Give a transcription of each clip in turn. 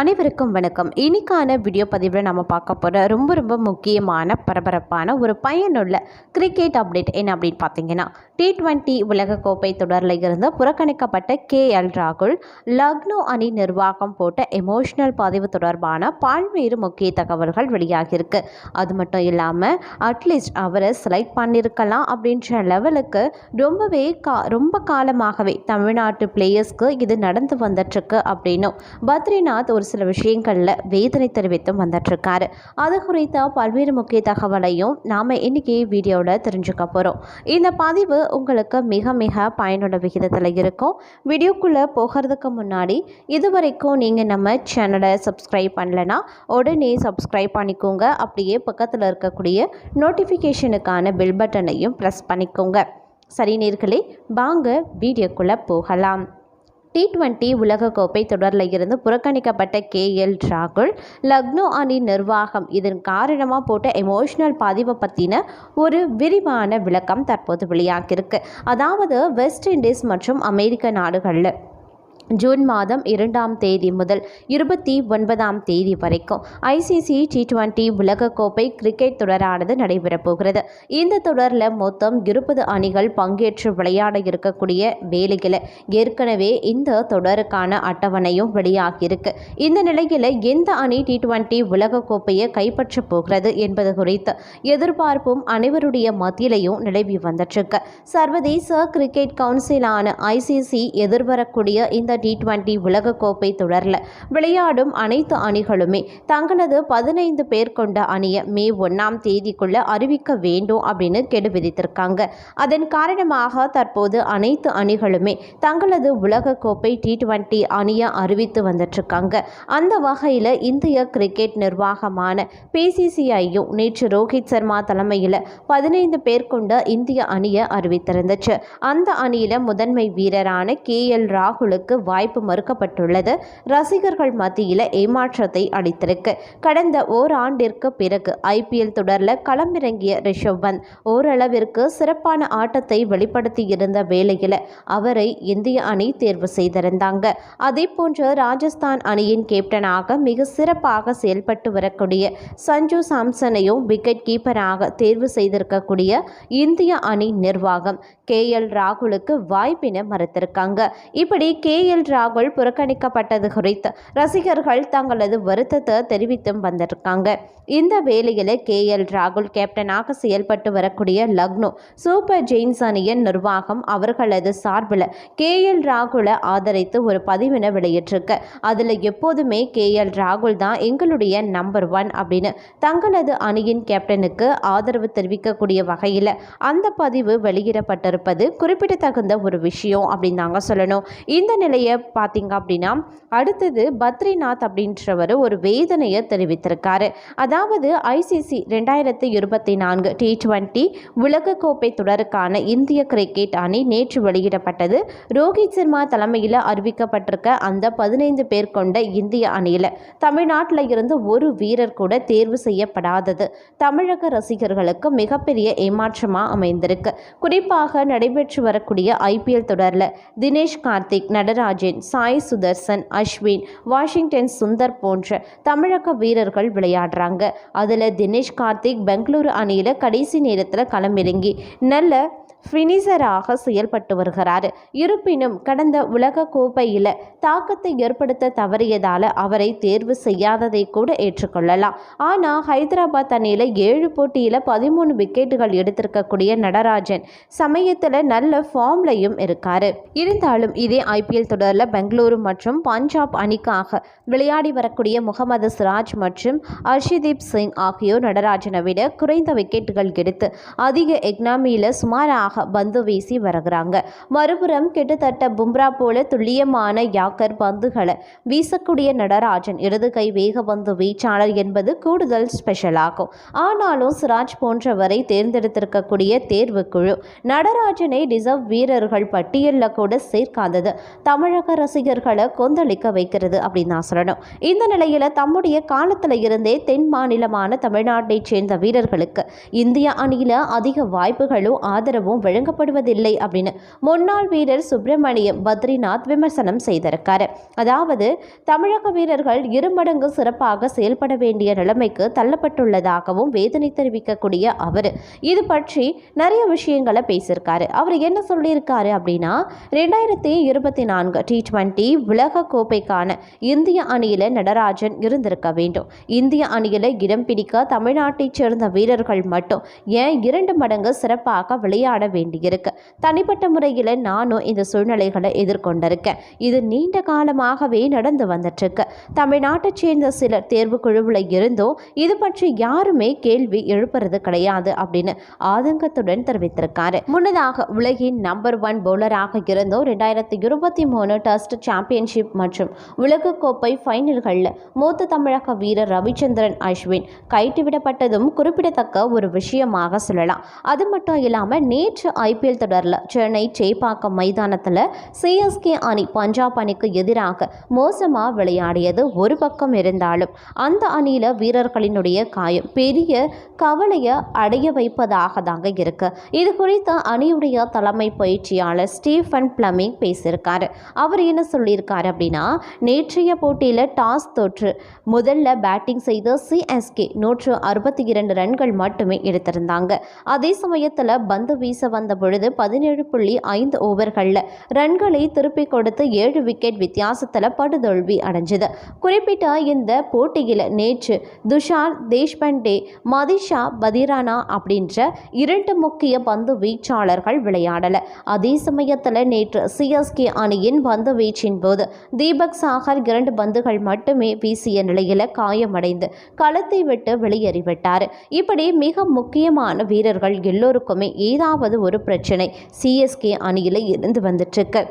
அனைவருக்கும் வணக்கம். இன்னைக்கான வீடியோ பதிவில் நம்ம பார்க்க போகிற ரொம்ப ரொம்ப முக்கியமான பரபரப்பான ஒரு பயனுள்ள கிரிக்கெட் அப்டேட் என்ன அப்படின்னு பார்த்தீங்கன்னா டி டுவெண்ட்டி உலகக்கோப்பை தொடரில் இருந்து புறக்கணிக்கப்பட்ட கே எல் ராகுல் லக்னோ அணி நிர்வாகம் போட்ட எமோஷனல் பதிவு தொடர்பான பல்வேறு முக்கிய தகவல்கள் வெளியாகியிருக்கு. அது மட்டும் இல்லாமல் அட்லீஸ்ட் அவரை செலக்ட் பண்ணியிருக்கலாம் அப்படின்ற லெவலுக்கு ரொம்பவே கா ரொம்ப காலமாகவே தமிழ்நாட்டு பிளேயர்ஸ்க்கு இது நடந்து வந்துட்டுருக்கு அப்படின்னும். பத்ரிநாத் ஒரு ஒரு சில விஷயங்களில் வேதனை தெரிவித்தும் வந்துட்டுருக்காரு. அது குறித்த பல்வேறு முக்கிய தகவலையும் நாம் இன்றைக்கி வீடியோவில் தெரிஞ்சுக்க போகிறோம் இந்த பதிவு உங்களுக்கு மிக மிக பயனுள்ள விகிதத்தில் இருக்கும். வீடியோக்குள்ளே போகிறதுக்கு முன்னாடி இது வரைக்கும் நீங்கள் நம்ம சேனலை சப்ஸ்கிரைப் பண்ணலைன்னா உடனே சப்ஸ்கிரைப் பண்ணிக்கோங்க. அப்படியே பக்கத்தில் இருக்கக்கூடிய நோட்டிஃபிகேஷனுக்கான பில் பட்டனையும் ப்ரெஸ் பண்ணிக்கோங்க. சரி நேர்களே வாங்க வீடியோக்குள்ளே போகலாம். டி டுவெண்ட்டி உலகக்கோப்பை தொடரில் இருந்து புறக்கணிக்கப்பட்ட கே எல் ராகுல் லக்னோ அணி நிர்வாகம் இதன் காரணமாக போட்ட எமோஷனல் பதிவை பற்றின ஒரு விரிவான விளக்கம் தற்போது வெளியாகியிருக்கு. அதாவது வெஸ்ட் இண்டீஸ் மற்றும் அமெரிக்க நாடுகளில். ஜூன் மாதம் இரண்டாம் தேதி முதல் இருபத்தி ஒன்பதாம் தேதி வரைக்கும் ஐசிசி டி டுவெண்ட்டி உலகக்கோப்பை கிரிக்கெட் தொடரானது நடைபெறப்போகிறது இந்த தொடரில் மொத்தம் இருபது அணிகள் பங்கேற்று விளையாட இருக்கக்கூடிய வேலையில் ஏற்கனவே இந்த தொடருக்கான அட்டவணையும் வெளியாகியிருக்கு. இந்த நிலையில் எந்த அணி டி டுவெண்ட்டி உலகக்கோப்பையை கைப்பற்றப் போகிறது என்பது குறித்து எதிர்பார்ப்பும் அனைவருடைய மத்தியிலையும் நிலவி வந்துட்டுருக்கு சர்வதேச கிரிக்கெட் கவுன்சிலான ஐசிசி எதிர்வரக்கூடிய இந்த டி டுவெண்ட்டி உலகக்கோப்பை தொடரில் விளையாடும் அனைத்து அணிகளுமே தங்களது பதினைந்து பேர் கொண்ட அணியை மே ஒன்றாம் தேதிக்குள்ள அறிவிக்க வேண்டும் அப்படின்னு கெடு விதித்திருக்காங்க. அதன் காரணமாக தற்போது அனைத்து அணிகளுமே தங்களது உலகக்கோப்பை டி டுவெண்ட்டி அணியை அறிவித்து வந்துட்டுருக்காங்க. அந்த வகையில் இந்திய கிரிக்கெட் நிர்வாகமான பிசிசிஐயும் நேற்று ரோஹித் சர்மா தலைமையில் பதினைந்து பேர் கொண்ட இந்திய அணியை அறிவித்திருந்துச்சு. அந்த அணியில் முதன்மை வீரரான கே எல் ராகுலுக்கு வாய்ப்பு மறுக்கப்பட்டுள்ளது. ரசிகர்கள் மத்தியில் ஏமாற்றத்தை அளித்திருக்கு. கடந்த ஓராண்டிற்கு பிறகு ஐபிஎல் தொடரில் களமிறங்கிய ரிஷப் பந்த் ஓரளவிற்கு சிறப்பான ஆட்டத்தை வெளிப்படுத்தியிருந்த வேளையில் அவரை இந்திய அணி தேர்வு செய்திருந்தாங்க. அதே போன்று ராஜஸ்தான் அணியின் கேப்டனாக மிக சிறப்பாக செயல்பட்டு வரக்கூடிய சஞ்சு சாம்சனையும் விக்கெட் கீப்பராக தேர்வு செய்திருக்கக்கூடிய இந்திய அணி நிர்வாகம் கே எல் ராகுலுக்கு வாய்ப்பினை மறுத்திருக்காங்க. இப்படி கே எல் ராகுல் புறக்கணிக்கப்பட்டது குறித்து ரசிகர்கள் தங்களது வருத்தத்தை தெரிவித்தும் வந்திருக்காங்க. இந்த வேளையில் கே எல் ராகுல் கேப்டனாக செயல்பட்டு வரக்கூடிய லக்னோ சூப்பர் ஜெயின்ஸ் அணியின் நிர்வாகம் அவர்களது சார்பில் கே எல் ராகுலை ஆதரித்து ஒரு பதிவினை வெளியிட்டிருக்கு. அதில் எப்போதுமே கே எல் ராகுல் தான் எங்களுடைய நம்பர் ஒன் அப்படின்னு தங்களது அணியின் கேப்டனுக்கு ஆதரவு தெரிவிக்கக்கூடிய வகையில் அந்த பதிவு வெளியிடப்பட்டிருப்பது குறிப்பிடத்தகுந்த ஒரு விஷயம் அப்படின்னு தாங்க சொல்லணும். இந்த நிலையில் நிலையை பார்த்தீங்க அப்படின்னா அடுத்தது பத்ரிநாத் அப்படின்றவர் ஒரு வேதனையை தெரிவித்திருக்காரு. அதாவது ஐசிசி ரெண்டாயிரத்தி இருபத்தி நான்கு டி டுவெண்ட்டி உலகக்கோப்பை தொடருக்கான இந்திய கிரிக்கெட் அணி நேற்று வெளியிடப்பட்டது. ரோஹித் சர்மா தலைமையில் அறிவிக்கப்பட்டிருக்க அந்த பதினைந்து பேர் கொண்ட இந்திய அணியில் தமிழ்நாட்டில் இருந்து ஒரு வீரர் கூட தேர்வு செய்யப்படாதது. தமிழக ரசிகர்களுக்கு மிகப்பெரிய ஏமாற்றமாக அமைந்திருக்கு. குறிப்பாக நடைபெற்று வரக்கூடிய ஐபிஎல் தொடரில் தினேஷ் கார்த்திக் நடராஜன் சாய் சுதர்சன் அஸ்வின் வாஷிங்டன் சுந்தர் போன்ற தமிழக வீரர்கள் விளையாடுறாங்க. அதில் தினேஷ் கார்த்திக் பெங்களூரு அணியில் கடைசி நேரத்தில் களமிறங்கி நல்ல ஃபினிசராக செயல்பட்டு வருகிறார். இருப்பினும் கடந்த உலக கோப்பையில் தாக்கத்தை ஏற்படுத்த தவறியதால் அவரை தேர்வு செய்யாததை கூட ஏற்றுக்கொள்ளலாம். ஆனால் ஹைதராபாத் அணியில் ஏழு போட்டியில் பதிமூணு விக்கெட்டுகள் எடுத்திருக்கக்கூடிய நடராஜன் சமயத்தில் நல்ல ஃபார்ம்லையும் இருக்கார். இருந்தாலும் இதே ஐபிஎல் தொடரில் பெங்களூரு மற்றும் பஞ்சாப் அணிக்காக விளையாடி வரக்கூடிய முகமது சிராஜ் மற்றும் அர்ஷிதீப் சிங் ஆகியோர் நடராஜனை விட குறைந்த விக்கெட்டுகள் எடுத்து அதிக எக்னாமியில் சுமாராக பந்து வீசி வருகிறாங்க. மறுபுறம் கிட்டத்தட்ட பும்ரா போல துல்லியமான யாக்கர் பந்துகளை வீசக்கூடிய நடராஜன் இடது கை வேக பந்து வீச்சாளர் என்பது கூடுதல் ஸ்பெஷல் ஆகும். ஆனாலும் சிராஜ் போன்றவரை தேர்ந்தெடுத்திருக்கக்கூடிய தேர்வு குழு நடராஜனை ரிசர்வ் வீரர்கள் பட்டியலில் கூட சேர்க்காதது. தமிழக ரசிகர்களை கொந்தளிக்க வைக்கிறது அப்படின்னு நான் சொல்லணும். இந்த நிலையில் தம்முடைய காலத்தில் இருந்தே தென் மாநிலமான தமிழ்நாட்டைச் சேர்ந்த வீரர்களுக்கு இந்திய அணியில் அதிக வாய்ப்புகளும் ஆதரவும் வழங்கப்படுவதில்லை அப்படின்னு முன்னாள் வீரர் சுப்பிரமணியம் பத்ரிநாத் விமர்சனம் செய்திருக்காரு. அதாவது தமிழக வீரர்கள் இருமடங்கு சிறப்பாக செயல்பட வேண்டிய நிலைமைக்கு தள்ளப்பட்டுள்ளதாகவும் வேதனை தெரிவிக்கக்கூடிய அவர். இது பற்றி நிறைய விஷயங்களை பேசியிருக்காரு. அவர் என்ன சொல்லியிருக்காரு அப்படின்னா ரெண்டாயிரத்தி இருபத்தி நான்கு டி டுவெண்ட்டி உலக கோப்பைக்கான இந்திய அணியில நடராஜன் இருந்திருக்க வேண்டும். இந்திய அணியில இடம் பிடிக்க தமிழ்நாட்டைச் சேர்ந்த வீரர்கள் மட்டும் ஏன் இரண்டு மடங்கு சிறப்பாக விளையாட வேண்டியிருக்கு. தனிப்பட்ட முறையில் நானும் இந்த சூழ்நிலைகளை எதிர்கொண்டிருக்கேன். இது நீண்ட காலமாகவே நடந்து வந்துட்டுருக்கு. தமிழ்நாட்டைச் சேர்ந்த சிலர் தேர்வு குழுவில் இருந்தும் இது பற்றி யாருமே கேள்வி எழுப்புறது கிடையாது அப்படின்னு ஆதங்கத்துடன் தெரிவித்திருக்காரு. முன்னதாக உலகின் நம்பர் ஒன் பவுலராக இருந்தும் ரெண்டாயிரத்தி இருபத்தி மூணு டெஸ்ட் சாம்பியன்ஷிப் மற்றும் உலகக்கோப்பை ஃபைனல்களில் மூத்த தமிழக வீரர் ரவிச்சந்திரன் அஸ்வின் கைட்டுவிடப்பட்டதும் குறிப்பிடத்தக்க ஒரு விஷயமாக சொல்லலாம். அது மட்டும் இல்லாமல் நேற்று ஐபிஎல் தொடரில் சென்னை சேப்பாக்கம் மைதானத்தில் சிஎஸ்கே அணி பஞ்சாப் அணிக்கு எதிராக மோசமாக விளையாடியது ஒரு பக்கம் இருந்தாலும் அந்த அணியில் வீரர்களினுடைய காயம் பெரிய கவலையை அடைய வைப்பதாக தாங்க இருக்கு. இது குறித்து அணியுடைய தலைமை பயிற்சியாளர் ஸ்டீஃபன் பிளமிங் பேசியிருக்காரு. அவர் என்ன சொல்லியிருக்காரு அப்படின்னா நேற்றைய போட்டியில் டாஸ் தொற்று முதல்ல பேட்டிங் செய்த சிஎஸ்கே நூற்று அறுபத்தி இரண்டு ரன்கள் மட்டுமே எடுத்திருந்தாங்க. அதே சமயத்தில் பந்து வீச வந்த பொழுது பதினேழு புள்ளி ஐந்து ஓவர்களில் ரன்களை திருப்பிக் கொடுத்து ஏழு விக்கெட் வித்தியாசத்தில் படுதோல்வி அடைஞ்சது. குறிப்பிட்ட இந்த போட்டியில் நேற்று துஷார் தேஷ்பண்டே மதிஷா பதிரானா அப்படின்ற இரண்டு முக்கிய பந்து வீச்சாளர்கள் விளையாடல. அதே சமயத்தில் நேற்று சிஎஸ்கே அணியின் பந்து வீச்சின் போது தீபக் சாகர் இரண்டு பந்துகள் மட்டுமே வீசிய நிலையில் காயமடைந்து களத்தை விட்டு வெளியேறிவிட்டார். இப்படி மிக முக்கியமான வீரர்கள் எல்லோருக்குமே ஏதாவது ஒரு பிரச்சனை. சிஎஸ்கே அணியில் இருந்து வந்துட்டுருக்கு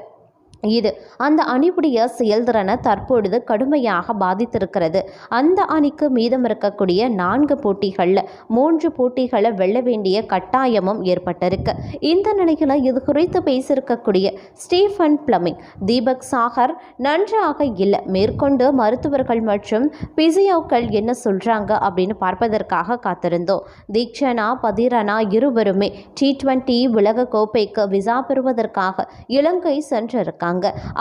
இது அந்த அணிவுடைய செயல்திறனை தற்பொழுது கடுமையாக பாதித்திருக்கிறது. அந்த அணிக்கு மீதம் இருக்கக்கூடிய நான்கு போட்டிகளில் மூன்று போட்டிகளை வெல்ல வேண்டிய கட்டாயமும் ஏற்பட்டிருக்கு. இந்த நிலையில் இது குறித்து பேசியிருக்கக்கூடிய ஸ்டீஃபன் பிளமிங் தீபக் சாகர் நன்றாக இல்லை மேற்கொண்டு மருத்துவர்கள் மற்றும் பிசியோக்கள் என்ன சொல்கிறாங்க அப்படின்னு பார்ப்பதற்காக காத்திருந்தோம். தீக்ஷனா பதிரனா இருவருமே டி டுவெண்ட்டி உலக கோப்பைக்கு விசா பெறுவதற்காக இலங்கை சென்றிருக்காங்க.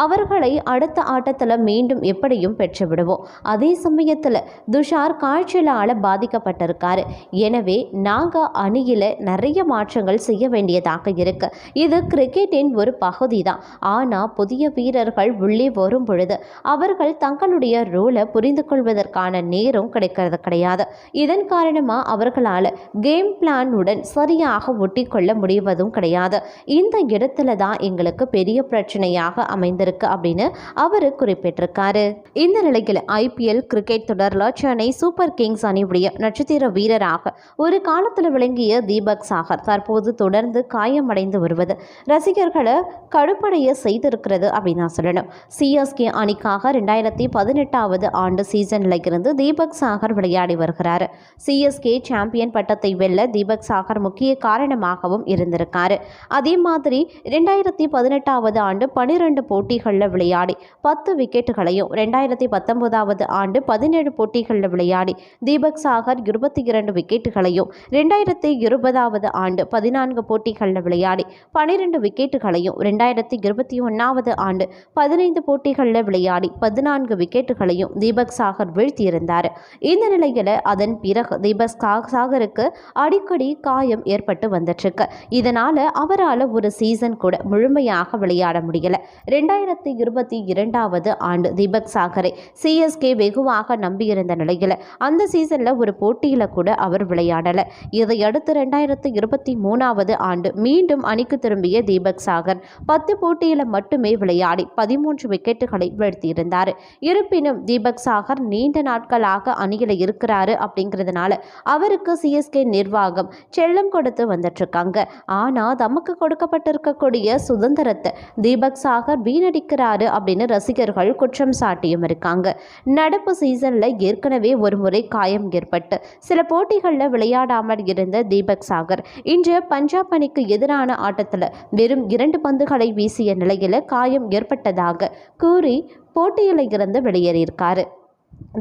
அவர்களை அடுத்த ஆட்டத்தில் மீண்டும் எப்படியும் பெற்று விடுவோம் அதே சமயத்தில் துஷார் காய்ச்சலால் பாதிக்கப்பட்டிருக்காரு. எனவே நாங்கள் அணியில் நிறைய மாற்றங்கள் செய்ய வேண்டியதாக இருக்கு. இது கிரிக்கெட்டின் ஒரு பகுதி தான் ஆனால் புதிய வீரர்கள் உள்ளே வரும் பொழுது அவர்கள் தங்களுடைய ரோலை புரிந்து கொள்வதற்கான நேரம் கிடைக்கிறது கிடையாது. இதன் காரணமாக அவர்களால் கேம் பிளானுடன் சரியாக ஒட்டிக்கொள்ள முடிவதும் கிடையாது. இந்த இடத்துல தான் எங்களுக்கு பெரிய பிரச்சனையாக அமைந்திருக்கு அப்படின்னு அவர் குறிப்பிட்டிருக்காரு. இந்த நிலையில் ஐபிஎல் கிரிக்கெட் தொடரில் சென்னை சூப்பர் கிங்ஸ் அணியுடைய நட்சத்திர வீரராக ஒரு காலத்தில் விளங்கிய தீபக் சாகர் தற்போது தொடர்ந்து காயமடைந்து வருவது ரசிகர்களை கடுப்படைய செய்திருக்கிறது அப்படின்னு நான் சொல்லணும். சிஎஸ்கே அணிக்காக ரெண்டாயிரத்தி பதினெட்டாவது ஆண்டு சீசனில் இருந்து தீபக் சாகர் விளையாடி வருகிறார். சிஎஸ்கே சாம்பியன் பட்டத்தை வெல்ல தீபக் சாகர் முக்கிய காரணமாகவும் இருந்திருக்காரு. அதே மாதிரி ரெண்டாயிரத்தி பதினெட்டாவது ஆண்டு பனிரெண்டு போட்டிகளில் விளையாடி பத்து விக்கெட்டுகளையும் ரெண்டாயிரத்தி பத்தொன்பதாவது ஆண்டு பதினேழு போட்டிகளில் விளையாடி தீபக் சாகர் இருபத்தி இரண்டு விக்கெட்டுகளையும் ரெண்டாயிரத்தி இருபதாவது ஆண்டு பதினான்கு போட்டிகளில் விளையாடி பனிரெண்டு விக்கெட்டுகளையும் ரெண்டாயிரத்தி இருபத்தி ஒன்றாவது ஆண்டு பதினைந்து போட்டிகளில் விளையாடி பதினான்கு விக்கெட்டுகளையும் தீபக் சாகர் வீழ்த்தியிருந்தார். இந்த நிலையில் அதன் பிறகு தீபக் சா- சாகருக்கு அடிக்கடி காயம் ஏற்பட்டு வந்துட்டுருக்கு. இதனால் அவரால் ஒரு சீசன் கூட முழுமையாக விளையாட முடியல. ரெண்டாயிரத்தி இருபத்தி இரண்டாவது ஆண்டு தீபக் சாகரை சிஎஸ்கே வெகுவாக நம்பியிருந்த நிலையில் அந்த சீசனில் ஒரு போட்டியில் கூட அவர் விளையாடலை. இதையடுத்து ரெண்டாயிரத்து இருபத்தி மூணாவது ஆண்டு மீண்டும் அணிக்கு திரும்பிய தீபக் சாகர் பத்து போட்டியில் மட்டுமே விளையாடி பதிமூன்று விக்கெட்டுகளை வீழ்த்தியிருந்தார். இருப்பினும் தீபக் சாகர் நீண்ட நாட்களாக அணியில் இருக்கிறாரு அப்படிங்கிறதுனால அவருக்கு சிஎஸ்கே நிர்வாகம் செல்லம் கொடுத்து வந்துட்டு இருக்காங்க. ஆனால் தமக்கு கொடுக்கப்பட்டிருக்கக்கூடிய சுதந்திரத்தை தீபக் சாகர் வீணடிக்கிறாரு அப்படின்னு ரசிகர்கள் குற்றம் சாட்டியும் இருக்காங்க. நடப்பு சீசனில் ஏற்கனவே ஒரு முறை காயம் ஏற்பட்டு சில போட்டிகளில் விளையாடாமல் இருந்த தீபக் சாகர் இன்று பஞ்சாப் அணிக்கு எதிரான ஆட்டத்தில் வெறும் இரண்டு பந்துகளை வீசிய நிலையில் காயம் ஏற்பட்டதாக கூறி போட்டியில் இருந்து வெளியேறியிருக்காரு.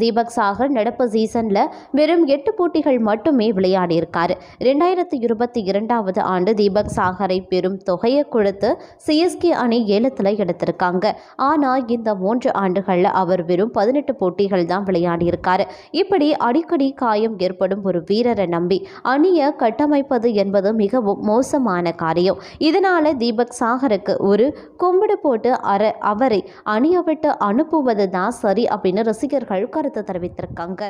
தீபக் சாகர் நடப்பு சீசனில் வெறும் எட்டு போட்டிகள் மட்டுமே விளையாடியிருக்கார். ரெண்டாயிரத்தி இருபத்தி இரண்டாவது ஆண்டு தீபக் சாகரை பெரும் தொகையை கொடுத்து சிஎஸ்கே அணி ஏலத்தில் எடுத்திருக்காங்க. ஆனால் இந்த மூன்று ஆண்டுகளில் அவர் வெறும் பதினெட்டு போட்டிகள் தான் விளையாடியிருக்காரு. இப்படி அடிக்கடி காயம் ஏற்படும் ஒரு வீரரை நம்பி அணியை கட்டமைப்பது என்பது மிகவும் மோசமான காரியம். இதனால் தீபக் சாகருக்கு ஒரு கும்பிடு போட்டு அற அவரை அணியை விட்டு அனுப்புவது தான் சரி அப்படின்னு ரசிகர்கள் கருத்தை தெரிவித்திருக்காங்க.